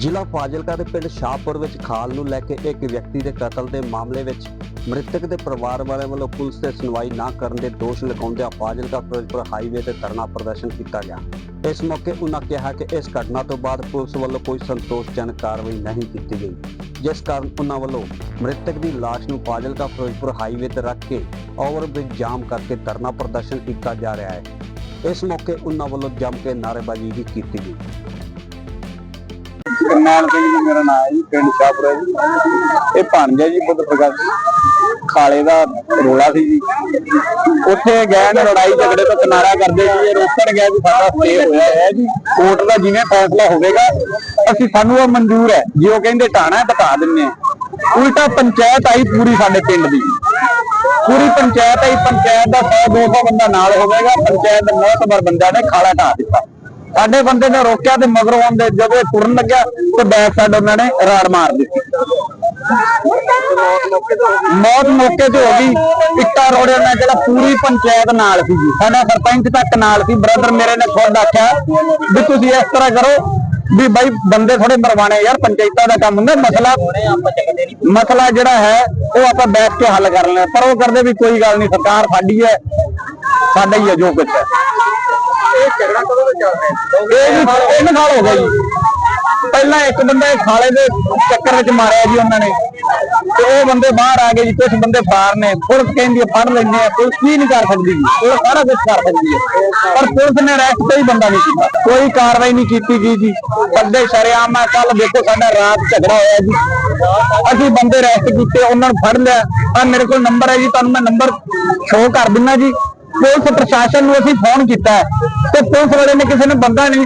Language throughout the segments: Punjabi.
ਜ਼ਿਲ੍ਹਾ ਫਾਜ਼ਿਲਕਾ ਦੇ ਪਿੰਡ ਸ਼ਾਹਪੁਰ ਵਿੱਚ ਖਾਲ ਨੂੰ ਲੈ ਕੇ ਇੱਕ ਵਿਅਕਤੀ ਦੇ ਕਤਲ ਦੇ ਮਾਮਲੇ ਵਿੱਚ ਮ੍ਰਿਤਕ ਦੇ ਪਰਿਵਾਰ ਵਾਲਿਆਂ ਵੱਲੋਂ ਪੁਲਿਸ ਤੇ ਸੁਣਵਾਈ ਨਾ ਕਰਨ ਦੇ ਦੋਸ਼ ਲਗਾਉਂਦਿਆਂ ਫਾਜ਼ਿਲਕਾ ਫਿਰੋਜ਼ਪੁਰ ਹਾਈਵੇ ਤੇ ਧਰਨਾ ਪ੍ਰਦਰਸ਼ਨ ਕੀਤਾ ਗਿਆ। ਇਸ ਮੌਕੇ ਉਨ੍ਹਾਂ ਕਿਹਾ ਕਿ ਇਸ ਘਟਨਾ ਤੋਂ ਬਾਅਦ ਪੁਲਿਸ ਵੱਲੋਂ ਕੋਈ ਸੰਤੋਸ਼ਜਨਕ ਕਾਰਵਾਈ ਨਹੀਂ ਕੀਤੀ ਗਈ, ਜਿਸ ਕਾਰਨ ਉਨ੍ਹਾਂ ਵੱਲੋਂ ਮ੍ਰਿਤਕ ਦੀ ਲਾਸ਼ ਨੂੰ ਫਾਜ਼ਿਲਕਾ ਫਿਰੋਜ਼ਪੁਰ ਹਾਈਵੇ ਤੇ ਰੱਖ ਕੇ ਓਵਰਬ੍ਰਿਜ ਜਾਮ ਕਰਕੇ ਧਰਨਾ ਪ੍ਰਦਰਸ਼ਨ ਕੀਤਾ ਜਾ ਰਿਹਾ ਹੈ। ਇਸ ਮੌਕੇ ਉਨ੍ਹਾਂ ਵੱਲੋਂ ਜੰਮ ਕੇ ਨਾਅਰੇਬਾਜ਼ੀ ਵੀ ਕੀਤੀ ਗਈ। ਕਰਨੈਲ ਸਿੰਘ ਜੀ ਮੇਰਾ ਨਾਮ ਹੈ ਜੀ, ਪਿੰਡ ਸ਼ਾਹਪੁਰਾ ਜੀ। ਇਹ ਭਾਣਜਾ ਜੀ ਬੁੱਧ ਪ੍ਰਕਾਸ਼ ਖਾਲੇ ਦਾ ਰੋਲਾ ਸੀ ਜੀ। ਉੱਥੇ ਗਏ ਨੇ, ਲੜਾਈ ਝਗੜੇ ਤੋਂ ਕਿਨਾਰਾ ਕਰਦੇ ਜੀ ਇਹ ਰੋਕਣ ਗਿਆ ਵੀ ਸਾਡਾ ਸਟੇ ਹੋਇਆ ਹੈ ਜੀ। ਕੋਰਟ ਦਾ ਜਿਵੇਂ ਫੈਸਲਾ ਹੋਵੇਗਾ, ਅਸੀਂ ਸਾਨੂੰ ਉਹ ਮਨਜ਼ੂਰ ਹੈ। ਜੇ ਉਹ ਕਹਿੰਦੇ ਢਾਣਾ ਹੈ ਤਾਂ ਢਾ ਦਿੰਨੇ ਉਲਟਾ ਪੰਚਾਇਤ ਆਈ ਪੂਰੀ ਸਾਡੇ ਪਿੰਡ ਦੀ। ਪੂਰੀ ਪੰਚਾਇਤ ਆਈ, ਪੰਚਾਇਤ ਦਾ 100 200 ਬੰਦਾ ਨਾਲ ਹੋਵੇਗਾ। ਪੰਚਾਇਤ ਦੇ ਮੋਹਤਬਰ ਬੰਦਾ ਨੇ ਖਾਲਾ ਢਾ ਦਿੱਤਾ। ਸਾਡੇ ਬੰਦੇ ਨੇ ਰੋਕਿਆ ਤੇ ਮਗਰੋਂ ਆਉਂਦੇ, ਜਦੋਂ ਇਹ ਤੁਰਨ ਲੱਗਿਆ ਤੇ ਬੈਕ ਸਾਈਡ ਉਹਨਾਂ ਨੇ ਰਾੜ ਮਾਰ ਦਿੱਤੀ। ਮੌਤ ਮੌਕੇ ਤੇ ਹੋ ਗਈ। ਇੱਟਾ ਰੋੜਿਆ ਨਾਲ ਜਿਹੜਾ ਪੂਰੀ ਪੰਚਾਇਤ ਨਾਲ ਸੀ ਜੀ। ਸਾਡਾ ਸਰਪੰਚ ਤੱਕ ਨਾਲ ਸੀ। ਬ੍ਰਦਰ ਮੇਰੇ ਨੇ ਖੁਦ ਆਖਿਆ ਵੀ ਤੁਸੀਂ ਇਸ ਤਰ੍ਹਾਂ ਕਰੋ ਵੀ ਬਾਈ ਬੰਦੇ ਥੋੜੇ ਮਰਵਾਣੇ ਯਾਰ, ਪੰਚਾਇਤਾਂ ਦਾ ਕੰਮ ਹੁੰਦਾ। ਮਸਲਾ ਮਸਲਾ ਜਿਹੜਾ ਹੈ, ਉਹ ਆਪਾਂ ਬੈਠ ਕੇ ਹੱਲ ਕਰ ਲੈਣਾ ਪਰ ਉਹ ਕਰਦੇ ਵੀ ਕੋਈ ਗੱਲ ਨਹੀਂ, ਸਰਕਾਰ ਸਾਡੀ ਹੈ। ਸਾਡਾ ਹੀ ਹੈ ਜੋ ਕੁਝ ਹੈ। ਇਹ ਝਗੜਾ ਕਦੋਂ ਤੋਂ ਚੱਲ ਰਿਹਾ? ਇਹ ਜੀ ਤਿੰਨ ਸਾਲ ਹੋ ਗਏ ਜੀ। ਪਹਿਲਾਂ ਇੱਕ ਬੰਦਾ ਇਹ ਖਾਲੇ ਦੇ ਚੱਕਰ ਵਿੱਚ ਮਾਰਿਆ ਜੀ ਉਹਨਾਂ ਨੇ। ਤੇ ਉਹ ਬੰਦੇ ਬਾਹਰ ਆ ਗਏ ਜੀ ਕੁਝ ਬੰਦੇ ਫਾਰ ਨੇ। ਪੁਲਿਸ ਕਹਿੰਦੀ ਹੈ ਫੜ ਲੈਂਦੇ ਆ। ਪੁਲਿਸ ਕੀ ਨਹੀਂ ਕਰ ਸਕਦੀ ਜੀ? ਪੁਲਿਸ ਸਾਰਾ ਕੁਝ ਕਰ ਸਕਦੀ ਹੈ ਪਰ ਪੁਲਿਸ ਨੇ ਅਰੈਸਟ ਕੋਈ ਬੰਦਾ ਨਹੀਂ ਕੀਤਾ। ਕੋਈ ਕਾਰਵਾਈ ਨਹੀਂ ਕੀਤੀ ਗਈ ਜੀ। ਬੰਦੇ ਸ਼ਰੇਆਮ ਆ ਕੱਲ ਦੇਖੋ ਸਾਡਾ ਰਾਤ ਝਗੜਾ ਹੋਇਆ ਜੀ। ਅਸੀਂ ਬੰਦੇ ਅਰੈਸਟ ਕੀਤੇ, ਉਹਨਾਂ ਨੂੰ ਫੜ ਲਿਆ। ਆ ਮੇਰੇ ਕੋਲ ਨੰਬਰ ਹੈ ਜੀ, ਤੁਹਾਨੂੰ ਮੈਂ ਨੰਬਰ ਸ਼ੋਅ ਕਰ ਦਿੰਦਾ ਜੀ। ਪੁਲਿਸ ਪ੍ਰਸ਼ਾਸਨ ਨੂੰ ਅਸੀਂ ਫੋਨ ਕੀਤਾ ਤੇ ਪੁਲਿਸ ਵਾਲੇ ਨੇ ਕਿਸੇ ਨੇ ਬੰਦਾ ਨਹੀਂ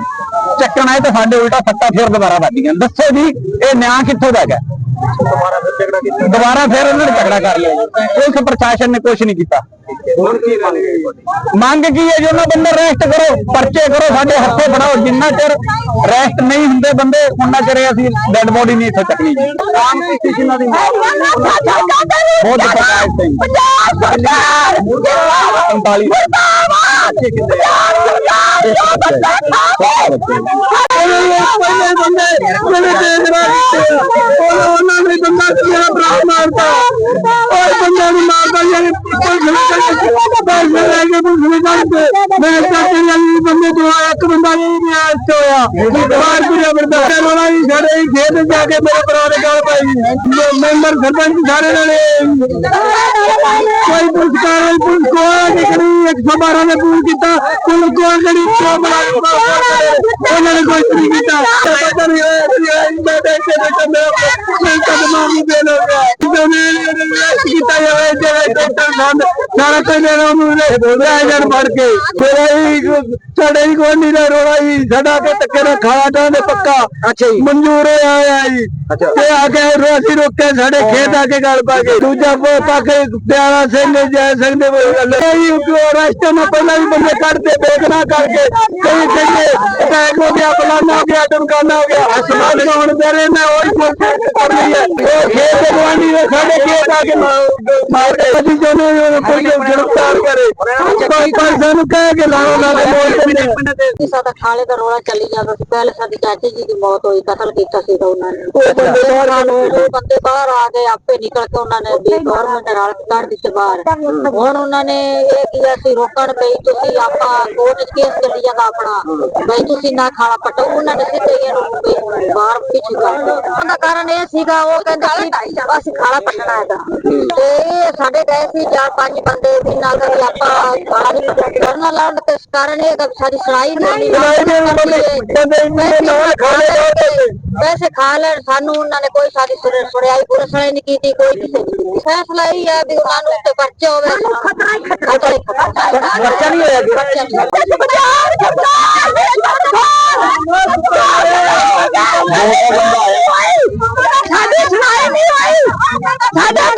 ਚੱਕਣਾ ਹੈ ਤੇ ਸਾਡੇ ਉਲਟਾ ਸੱਟਾ ਫੇਰ ਦੁਬਾਰਾ ਵੱਜੀਆਂ ਦੱਸੋ ਜੀ, ਇਹ ਨਿਆਂ ਕਿੱਥੋਂ ਦਾ ਹੈਗਾ? ਦੁਬਾਰਾ ਫਿਰ ਝਗੜਾ ਕੀਤਾ ਦੁਬਾਰਾ ਫਿਰ ਉਹਨਾਂ ਨੇ ਝਗੜਾ ਕਰ ਲਿਆ ਜੀ ਪੁਲਿਸ ਪ੍ਰਸ਼ਾਸਨ ਨੇ ਕੁਝ ਨਹੀਂ ਕੀਤਾ ਹੁਣ ਕੀ ਮੰਗ ਹੈ ਮੰਗ ਕੀ ਹੈ ਜੀ ਉਹਨਾਂ ਬੰਦੇ ਅਰੈਸਟ ਕਰੋ ਪਰਚੇ ਕਰੋ ਸਾਡੇ ਹੱਥੇ ਫੜਾਓ ਜਿੰਨਾ ਚਿਰ ਅਰੈਸਟ ਨਹੀਂ ਹੁੰਦੇ ਬੰਦੇ ਉਹਨਾਂ ਚਿਰ ਅਸੀਂ ਡੈੱਡ ਬੋਡੀ ਨਹੀਂ ਇੱਥੇ ਚੱਕਣੀ ਜੀ ਰਾਮ ਕਿਸੇ ਜਿਨ੍ਹਾਂ ਦੀ ਬਹੁਤ ਪ੍ਰਕਾਸ਼ ਸਿੰਘ ਪੰਜਾਬ ਸਰਕਾਰ 45 ਬੰਦੇ ਮੇਰੇ ਭਰਾ ਮਾਰਤਾ ਔਰ ਬੰਦੇ ਨੂੰ ਮਾਰਦਾ ਯਾਨੀ ਕੋਈ ਗਲਤ ਕਰਕੇ ਪੈਸੇ ਲੈ ਕੇ ਪੁਲਿਸ ਨੇ ਕਰਕੇ ਮੇਰੇ ਚਾਚੇ ਨੇ ਬੰਦੇ ਤੋਂ ਆਇਆ ਇੱਕ ਬੰਦਾ ਨਹੀਂ ਆਇਆ ਇੱਥੇ ਹੋਇਆ। ਬਾਹਰ ਪੁਰਿਆ ਬੰਦਾ। ਉਹਨਾਂ ਨੇ ਸਾਡੇ ਖੇਤ ਜਾ ਕੇ ਮੇਰੇ ਭਰਾ ਦੇ ਗੱਲ ਪਾਈ। ਮੈਂਬਰ ਸਰਪੰਚ ਸਾਰੇ ਨਾਲੇ ਕੋਈ ਪੁਲਿਸ ਕਾਰਵਾਈ ਪੁਲਿਸ ਕੋਈ ਨਹੀਂ ਕਰੀ। 112 ਨੇ ਫੋਨ ਕੀਤਾ। ਪੁਲਿਸ ਕੋਲ ਜਿਹੜੀ ਚੋ ਬਣਾ ਉਹਨਾਂ ਨੇ ਕੋਈ ਨਹੀਂ ਕੀਤਾ। ਪਤਾ ਨਹੀਂ ਹੋਇਆ ਕੀ ਮੈਂ ਦੇਖ ਕੇ ਬੈਠਾ ਮੇਰਾ ਮੈਂ ਕਦਮਾਂ ਵੀ ਦੇ ਕੀਤਾ ਜਾਵੇ ਜਿਹੜੇ ਡਾਕਟਰ ਬੰਦ ਸਾਰਾ ਕਹਿੰਦੇ ਨੇ ਉਹਨੂੰ ਲੈ ਜਾਣ ਫੜ ਕੇ ਮੇਰਾ ਹੀ ਸਾਡੇ ਹੀ ਕੋਈ ਨਹੀਂ ਰੋਣਾ ਹੀ ਸਾਡਾ ਕੇ ਟੱਕੇ ਦਾ ਖਾਣਾ ਟਾਂਦੇ ਪੱਕਾ ਅੱਛਾ। ਜੀ ਮਨਜ਼ੂਰ ਹੋਇਆ ਜੀ ਤੇ ਆ ਕੇ ਰੋਸੀ ਰੋਕੇ ਸਾਡੇ ਖੇਤ ਆ ਕੇ ਗੱਲ ਪਾ ਕੇ ਦੂਜਾ ਪੋ ਪਿਆਰਾ ਸਿੰਘ ਜੈ ਸਿੰਘ ਦੇ ਕੋਈ ਗੱਲ ਨਾਲ ਪਹਿਲਾਂ ਵੀ ਬੰਦੇ ਕੱਢਦੇ ਬੇਗਨਾ ਕਰਕੇ ਕਈ ਕਹਿੰਦੇ ਅਟੈਕ ਹੋ ਗਿਆ ਫਲਾਨਾ ਹੋ ਗਿਆ ਟਮਕਾਨਾ ਹੋ ਗਿਆ ਅਸਮਾਨ ਕੌਣ ਤੇਰੇ ਨੇ ਉਹ ਖੇਤ ਦੇ ਗਵਾਂਢੀ ਸਾਡੇ ਖੇਤ ਆ ਕੇ ਮਾਰ- ਮਾਰ ਕੇ ਅਸੀਂ ਚਾਹੁੰਦੇ ਹਾਂ ਵੀ ਕੋਈ ਗ੍ਰਿਫਤਾਰ ਕਰੇ। ਕੋਈ ਕੋਈ ਸਾਨੂੰ ਕਹੇ ਕਿ ਲਾਓ ਨਾ ਬੋਲ ਜੀ ਸਾਡਾ ਖਾਲੇ ਦਾ ਰੋਲਾ ਚੱਲੀ ਜਾਂਦਾ ਸੀ। ਪਹਿਲੇ ਸਾਡੀ ਚਾਚੀ ਜੀ ਦੀ ਮੌਤ ਹੋਈ ਕਤਲ ਕੀਤਾ ਸੀ ਉਹਨਾਂ ਨੇ। ਉਹ ਬੰਦੇ ਬਾਹਰ ਸਾਨੂੰ ਉਹ ਬੰਦੇ ਬਾਹਰ ਆ ਗਏ ਆਪੇ ਨਿਕਲ ਕੇ ਉਹਨਾਂ ਨੇ ਵੀ ਗਵਰਨਮੈਂਟ ਨਾਲ ਕੱਢ ਦਿੱਤੇ ਬਾਹਰ। ਹੁਣ ਉਹਨਾਂ ਨੇ ਇਹ ਕੀਤਾ ਸੀ ਰੋਕਣ ਪਈ ਤੁਸੀਂ ਆਪਾਂ ਕੋਰਟ ਚ ਕੇਸ ਚੱਲੀ ਜਾਂਦਾ ਆਪਣਾ। ਬਈ ਤੁਸੀਂ ਨਾ ਖਾਲਾ ਪਟੋ। ਉਹਨਾਂ ਨੇ ਸਿੱਧੇ ਇਹਨੂੰ ਬਾਹਰ ਪਿੱਛੇ ਕਰ ਦਿੱਤਾ। ਉਹਦਾ ਕਾਰਨ ਇਹ ਸੀਗਾ ਉਹ ਕਹਿੰਦਾ ਸੀ ਅਸੀਂ ਖਾਲਾ ਪਟਣਾ ਹੈਗਾ ਤੇ ਸਾਡੇ ਗਏ ਸੀ ਚਾਰ ਪੰਜ ਬੰਦੇ ਵੀ ਨਾਲ ਕਿ ਆਪਾਂ ਨਹੀਂ ਪਟਣਾ ਕਰਨਾ ਲਾਉਣ ਤੇ ਕਾਰਨ ਇਹ ਕਿ ਸਾਡੀ ਸੁਣਾਈ ਨਹੀਂ ਸੁਣਾਈ ਨੇ। ਪੈਸੇ ਖਾ ਲੈਣ ਸਾਨੂੰ ਉਹਨਾਂ ਨੇ ਕੋਈ ਸਾਡੀ ਸੁਣ- ਸੁਣਾਈ ਪੁਲਿਸ ਨੇ ਨਹੀਂ ਕੀਤੀ ਕੋਈ ਕਿਸੇ ਨੇ। ਫੈਸਲਾ ਇਹ ਹੈ ਵੀ ਉਹਨਾਂ ਨੂੰ ਉੱਤੇ ਪਰਚੇ ਹੋਵੇ ਖਤਰਾ ਹੀ ਖਤਰਾ ਬੱਚਾ ਨਹੀਂ ਹੋਇਆ ਜੀ। ਹੋਈ